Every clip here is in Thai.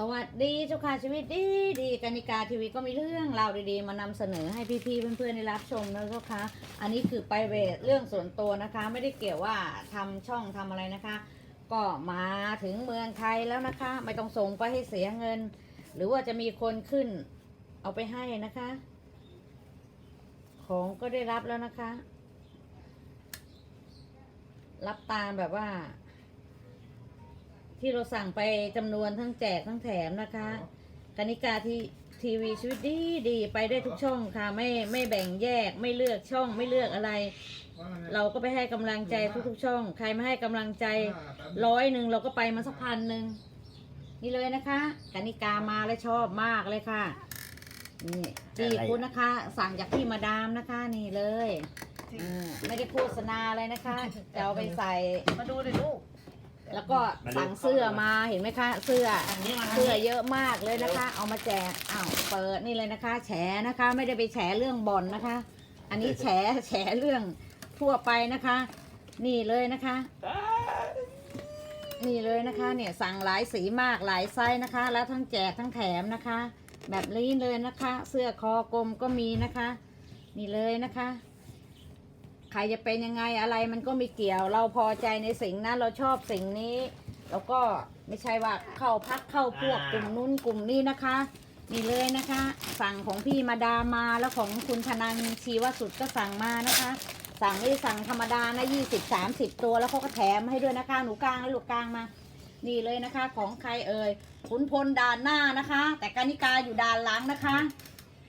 สวัสดีเจ้าค่ะชีวิตดีดีกานิกาทีวีก็มีเรื่องราวดีๆ มานำเสนอให้พี่ๆเพื่อนๆได้รับชมนะเจ้าค่ะอันนี้คือไปเวทเรื่องส่วนตัวนะคะ ไม่ได้เกี่ยวว่าทำช่องทำอะไรนะคะ ก็มาถึงเมืองไทยแล้วนะคะ ไม่ต้องส่งไปให้เสียเงิน หรือว่าจะมีคนขึ้น เอาไปให้นะคะ ของก็ได้รับแล้วนะคะ รับตามแบบว่า ที่เราสั่งไปจำนวนทั้งแจกทั้งแถมนะคะกนิกาที่ทีวีชีวิตดีดีไปได้ทุกช่องค่ะไม่ไม่แบ่งแยกไม่เลือกช่องไม่เลือกอะไร เราก็ไปให้กำลังใจทุกๆช่อง ใครไม่ให้กำลังใจร้อยหนึ่งเราก็ไปมาสักพันหนึ่งนี่เลยนะคะกนิกามาแล้วชอบมากเลยค่ะนี่จีคุณนะคะ สั่งจากพี่มาดามนะคะนี่เลยอ่าไม่ได้โฆษณาเลยนะคะจะเอาไปใส่ มาดูดิลูก แล้วก็สั่งเสื้อมาเห็นไหมคะ เสื้ออันนี้มาเสื้อเยอะมากเลยนะคะ เอามาแจกอ้าวเปิดนี่เลยนะคะ แฉนะคะ ไม่ได้ไปแฉเรื่องบ่อนนะคะ อันนี้แฉแฉเรื่องทั่วไปนะคะ นี่เลยนะคะ นี่เลยนะคะ เนี่ยสั่งหลายสีมากหลายไซส์นะคะ แล้วทั้งแจกทั้งแถมนะคะ แบบนี้เลยนะคะ เสื้อคอกลมก็มีนะคะ นี่เลยนะคะใค รจะเป็นยังไงอะไรมันก็ไม่เกี่ยว เราพอใจในสิ่งนั้นเราชอบสิ่งนี้ แล้วก็ไม่ใช่ว่าเข้าพักเข้าพวกกลุ่มนู้นกลุ่มนี้นะคะ นี่เลยนะคะ สั่งของพี่มาดามาแล้วของคุณธนันชีวสุดก็สั่งมานะคะ สั่งไม่ได้สั่งธรรมดานะยี่สิบสามสิบตัวแล้วเขาก็แถมให้ด้วยนะคะหนูกลางแล้วลูกกลางมา นี่เลยนะคะ ของใครเอ่ยขุนพลด่านหน้านะคะ แต่กานิกาอยู่ด่านหลังนะคะ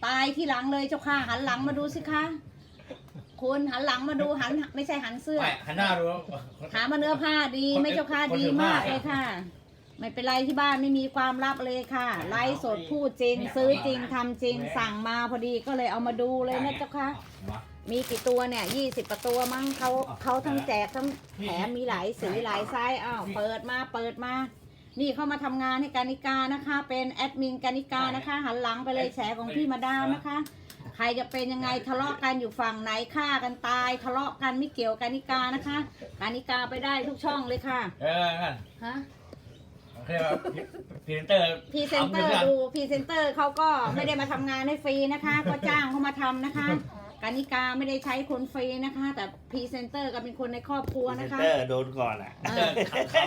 ตายที่หลังเลยเจ้าค่ะหันหลังมาดูสิคะ คุณหันหลังมาดูหันไม่ใช่หันเสื้อ ไม่หันหน้าดูถามมาเนื้อผ้าดีไหม่เจ้าค่ะคนดีถือมากผ้าเลยค่ะ ไม่เป็นไรที่บ้านไม่มีความลับเลยค่ะไลฟ์สดพูดจริง ซื้อจริงทำจริงสั่งมาพอดีก็เลยเอามาดูเลยนะเจ้าค่ะ มีกี่ตัวเนี่ยยี่สิบตัวมั้งเขาเขาทั้งแจกทั้งแถมมีหลายสีหลายไซส์อ้าวเปิดมาเปิดมา นี่เข้ามาทำงานให้กานิกานะคะ เป็นแอดมินกานิกานะคะ หันหลังไปเลยแฉของพี่มาดามนะคะ ใครจะเป็นยังไงทะเลาะกันอยู่ฝั่งไหนฆ่ากันตายทะเลาะกันไม่เกี่ยวกานิกานะคะกานิกาไปได้ทุกช่องเลยค่ะเออนั่นฮะเรียกว่าพรีเซนเตอร์พรีเซนเตอร์ดูพรีเซนเตอร์เขาก็ไม่ได้มาทำงานให้ฟรีนะคะ ก็จ้างเขามาทำนะคะกานิกาไม่ได้ใช้คนฟรีนะคะ แต่พรีเซนเตอร์ก็เป็นคนในครอบครัวพรีนะเซนคะเตอร์โดนก่อนอะ เออ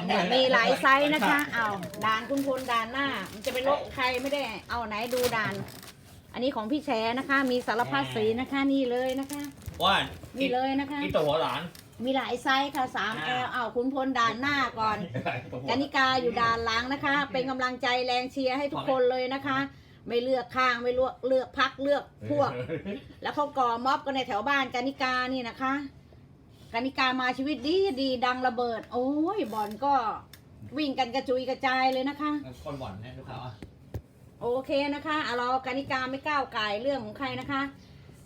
เนี่ยมีหลายไซส์นะคะเอาด่านคุณพลด่านหน้า มันจะไปลบใครไม่ได้เอาไหนดูด่าน อันนี้ของพี่แชร์นะคะ มีสารพัดสีนะคะนี่เลยนะคะ ว่านี่เลยนะคะอีตัวหัวหลานมีหลายไซส์ค่ะสามแอลเอาคุณพลด่านหน้าก่อนกานิกาอยู่ด่านหลังนะคะ เป็นกำลังใจแรงเชียร์ให้ทุกคนเลยนะคะ ไม่เลือกข้างไม่เลือกเลือกพักเลือกพวก แล้วเขาก่อม็อบกันในแถวบ้านกานิกานี่นะคะกานิกามาชีวิตดีดีดังระเบิด โอ้ยบอลก็วิ่งกันกระจุยกระจายเลยนะคะ คนบ่อนให้ลูกค้าอะ โอเคนะคะเอาเรากานิกาไม่ก้าวไก่ายเรื่องของใครนะคะ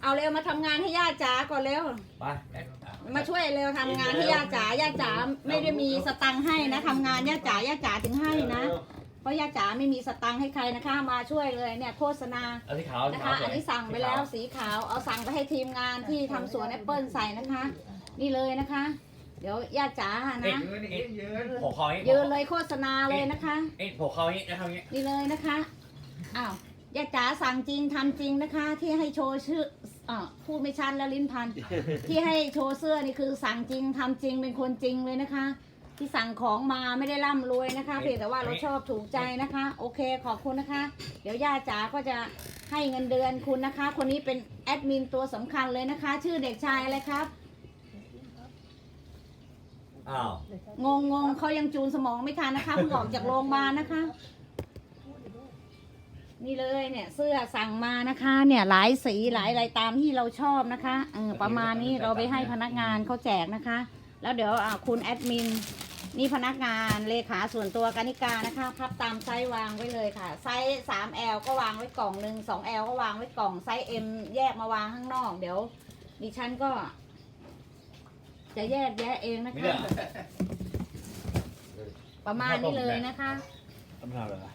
เอาเร็วมาทำงานให้ย่าจ๋าก่อนเร็ว ไปมาช่วยเร็วทำงานให้ย่าจ๋าย่าจ๋าไม่ได้มีสตังค์ให้นะทำงานย่าจ๋าย่าจ๋าถึงให้นะ เพราะย่าจ๋าไม่มีสตังค์ให้ใครนะคะ มาช่วยเลยเนี่ยโฆษณา เอาสีขาวนะคะอันนี้สั่งไปแล้วสีขาว เอาสั่งไปให้ทีมงานที่ทำสวนแอปเปิลใส่นะคะ นี่เลยนะคะ เดี๋ยวย่าจ๋านะหัวคอยยืนเลยโฆษณาเลยนะคะ เอ้หัวคอยนี่นะครับนี้นี่เลยนะคะ อ้าวย่าจ๋าสั่งจริงทำจริงนะคะ ที่ให้โชว์ชื่ออ่าพูดไม่ชัดแล้วลิ้นพัน ที่ให้โชว์เสื้อนี่คือสั่งจริงทำจริงเป็นคนจริงเลยนะคะ ที่สั่งของมาไม่ได้ร่ำรวยนะคะเพียงแต่ว่าเราชอบถูกใจนะคะ โอเคขอบคุณนะคะ เดี๋ยวย่าจ๋าก็จะให้เงินเดือนคุณนะคะ คนนี้เป็นแอดมินตัวสำคัญเลยนะคะ ชื่อเด็กชายอะไรครับ อ้าวงงงงเขายังจูนสมองไม่ทันนะคะเพิ่งออกจากโรงพยาบาลนะคะ นี่เลยเนี่ยเสื้อสั่งมานะคะเนี่ยหลายสีหลายอะไรตามที่เราชอบนะคะเออประมาณนี้เราไปให้พนักงานเขาแจกนะคะ แล้วเดี๋ยวอ่าคุณแอดมินนี่พนักงานเลขาส่วนตัวกานิกานะคะพับตามไซส์วางไว้เลยค่ะ ไซส์สามแอลก็วางไว้กล่องหนึ่งสองแอลก็วางไว้กล่องไซส์เอ็มแยกมาวางข้างนอก เดี๋ยวดิฉันก็ จะแยกแยะเองนะไม่คะเลือกประมาณนี้เลยนะคะทำทำอะไรว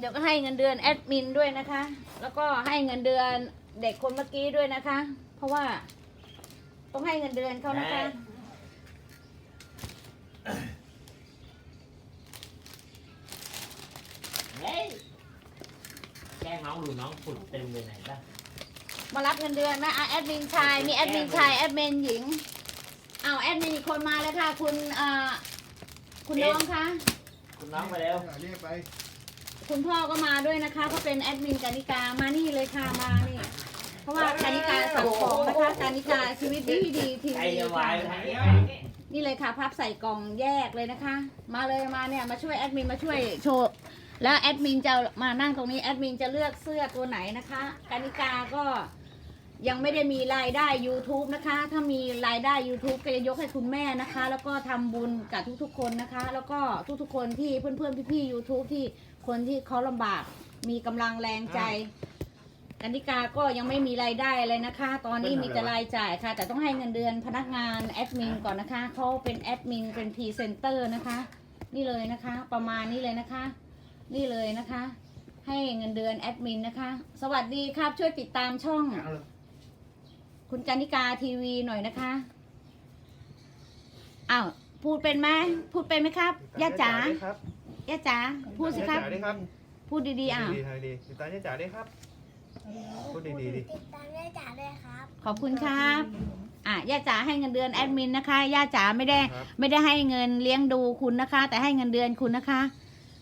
เดี๋ยวก็ให้เงินเดือนแอดมินด้วยนะคะ แล้วก็ให้เงินเดือนเด็กคนเมื่อกี้ด้วยนะคะ เพราะว่า ต้องให้เงินเดือนเขานะคะแก้งน้องดูน้องฝุ่นเต็มเลยไหนบ้างมารับเงินเดือนนะอ่แอดมินชายมีแอดมินชายแอดมินหญิงเอาแอดมินอีกคนมาแล้วค่ะ คุณเอ่อคุณน้องคะคุณน้องไปแล้ว เรียกไป คุณพ่อก็มาด้วยนะคะเขาเป็นแอดมินกานิกามานี่เลยค่ะมานี่เพราะว่ากานิกาสั่งของนะคะกานิกาชีวิตดีดีทีใจวีจะวาค่ะนี่เลยค่ะพับใส่กล่องแยกเลยนะคะ มาเลยมาเนี่ยมาช่วยแอดมินมาช่วยโชว์แล้วแอดมินจะมานั่งตรงนี้แอดมินจะเลือกเสื้อตัวไหนนะคะกานิกาก็ ยังไม่ได้มีรายได้ YouTube นะคะ ถ้ามีรายได้ YouTube ก็จะยกให้คุณแม่นะคะ แล้วก็ทำบุญกับทุกๆ คนนะคะ แล้วก็ทุกๆ คนที่เพื่อนๆ พี่ๆ YouTube ที่คนที่เขาลำบาก มีกำลังแรงใจกนิกาก็ยังไม่มีรายได้เลยนะคะ ตอนนี้มีแต่รายจ่ายค่ะ แต่ต้องให้เงินเดือนพนักงานแอดมินก่อนนะคะ เขาเป็นแอดมินเป็นพรีเซนเตอร์นะคะ นี่เลยนะคะ ประมาณนี้เลยนะคะ นี่เลยนะคะ ให้เงินเดือนแอดมินนะคะ สวัสดีครับช่วยติดตามช่อง คุณกานิกาทีวีหน่อยนะคะอ้าวพูดเป็นไหมพูดเป็นไหมครับย่าจ๋าครับย่าจ๋าพูดสิครับจ๋าได้ครับ พูดดีๆอะดีๆดีๆติดตามย่าจ๋าได้ครับ พูดดีๆดิติดตามได้จ๋าด้วยครับ ขอบคุณครับอะย่าจ๋าให้เงินเดือนแอดมินนะคะย่าจ๋าไม่ได้ครับไม่ได้ให้เงินเลี้ยงดูคุณนะคะ แต่ให้เงินเดือนคุณนะคะ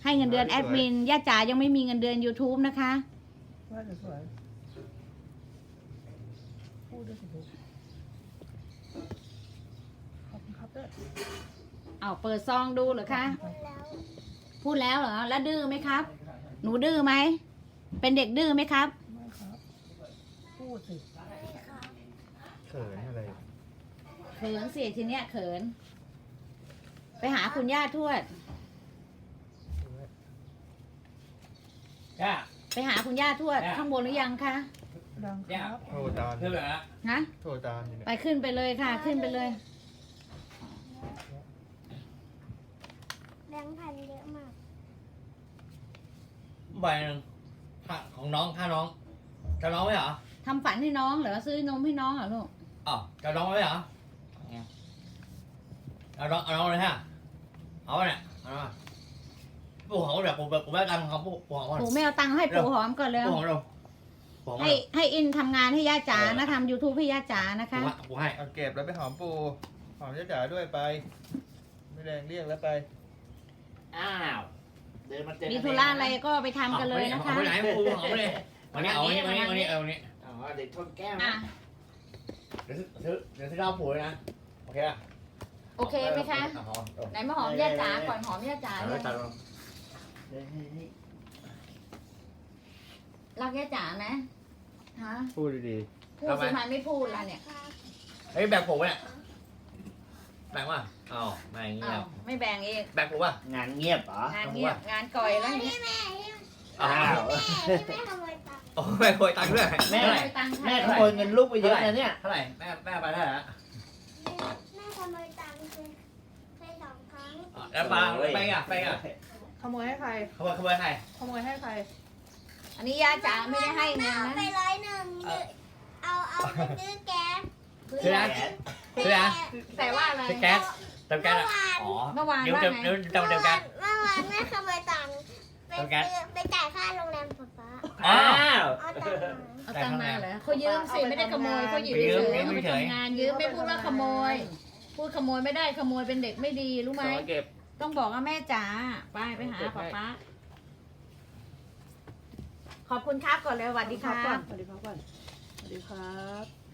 ให้เงินเดือนแอดมินย่าจ๋ายังไม่มีเงินเดือน YouTube นะคะ ว่าจะสวยพูดด้วยสิลูกขอบคุณครับด้วยเอาเปิดซองดูเหรอคะพูดแล้วพูดแล้วเหรอ แล้วดื้อไหมครับ หนูดื้อไหม เป็นเด็กดื้อไหมครับ ไม่ครับพูดสิไม่ครับเขินอะไร เขินสิทีเนี้ยเขิน ไปหาคุณย่าทวด ย่า ไปหาคุณย่าทวดย่าข้างบนหรือยังคะ ดังครับ โทรตามเพื่อนแบบนั้นฮะ โทรตามอยู่เนี่ยไปขึ้นไปเลยค่ะ ขึ้นไปเลย แบงค์พันเยอะมาก ใบหนึ่งค่าของน้องค่าน้องจะน้องไหมเหรอทำฝันให้น้องเหรอ ซื้อนมให้น้องเหรอลูก อ๋อจะน้องไหมเหรอเอาน้องเอาน้องเลยฮะเอาไปเนี่ยเอามาปู่ของเดี๋ยวปู่ปู่ไม่ตังค์เขาปู่ปู่ของปู่ไม่เอาตังค์ให้ปู่หอมก่อนเลยปู่ของเรา ปู่ของให้เราให้อินทำงานให้ย่าจ๋านะทำ YouTube ให้ย่าจ๋านะคะปู่ให้เอาเก็บแล้วไปหอมปู หอมย่าจ๋าด้วยไป ไม่แรงเรียกแล้วไปอ้าว เดินมาเจอมีธุระอะไรก็ไปทำกันเลยนะคะ เอาไปไหนปู่ของไปเลยวันนี้เอาวันนี้วันนี้วันนี้เอาวันนี้อ๋อเด็กชนแก้วอะ นะเดี๋ยวซื้อเดี๋ยวซื้อเหล้าปู่เลยนะ โอเคป่ะโอเคไหมคะไหนมาหอมย่าจ๋าก่อนหอมย่าจ๋าเอาเลเลยยตัดลงเดินนี่รักย่าจ๋าไหม ฮะพูดดีพูดสิทำไมไม่พูดล่ะเนี่ยครับเฮ้ยแบ่งผมเนี่ยแบ่งว่ะอ๋อไม่เงีอ้ายวบไม่แบ่งเองแบ่งผมว่ะ งานเงียบเหรอ งานเงียบงานก่อยแล้วอย่างนี่เงี้ยแม่ที่อ้าอ้าววแม่ที่แม่ขโมยตังค์โอ้ไม่โวยตังค์ด้วยแม่ เท่าไหร่ไปตังค์ใครแม่ขโมยเงินลูกไปเยอะนะเนี่ย เท่าไหร่แม่แม่ไปเท่าไหร่ละแม่ขโมยตังค์คือเคยสองครั้ง อ๋อแล้วปลาไปอะไปอะขโมยให้ใคร ขโมยขโมยใครขโมยให้ใคร อันนี้ย่าจ๋าไม่ได้ให้แม่เงินเอานะไปร้อยหนึ่งเอาเอาไปซื้อแก๊สซื้อนะซื้อนะ แต่ว่าอะไร ซื้อแก๊สเติมแก๊สเมื่ออะวานอ๋อเมื่อวานเดี๋ยวว่าเติมไง เดี๋ยวเติมเติมแก๊ส เมื่อวานแม่ขโมยตังค์ไปเอาแก๊สซื้อไปจ่ายค่าโรงแรมป๊าป๊าอ๋ออ้าว เอาตังค์มา เอาตังค์มาเหรอเขายืมสิไม่ได้ขโมยเขาหยิบยืเฉมยๆยืมเขาไปเฉยทำงานยืมไม่พูดว่าขโมย พูดขโมยไม่ได้ขโมยเป็นเด็กไม่ดีรู้ไหม ขอเก็บ ต้องบอกว่าแม่จ๋าไปไปหาป๊าป๊า ขอบคุณครับก่อนเลยสวัสดีคครัรับบก่อนสวัสดีครับก่อนสวัสดีครับ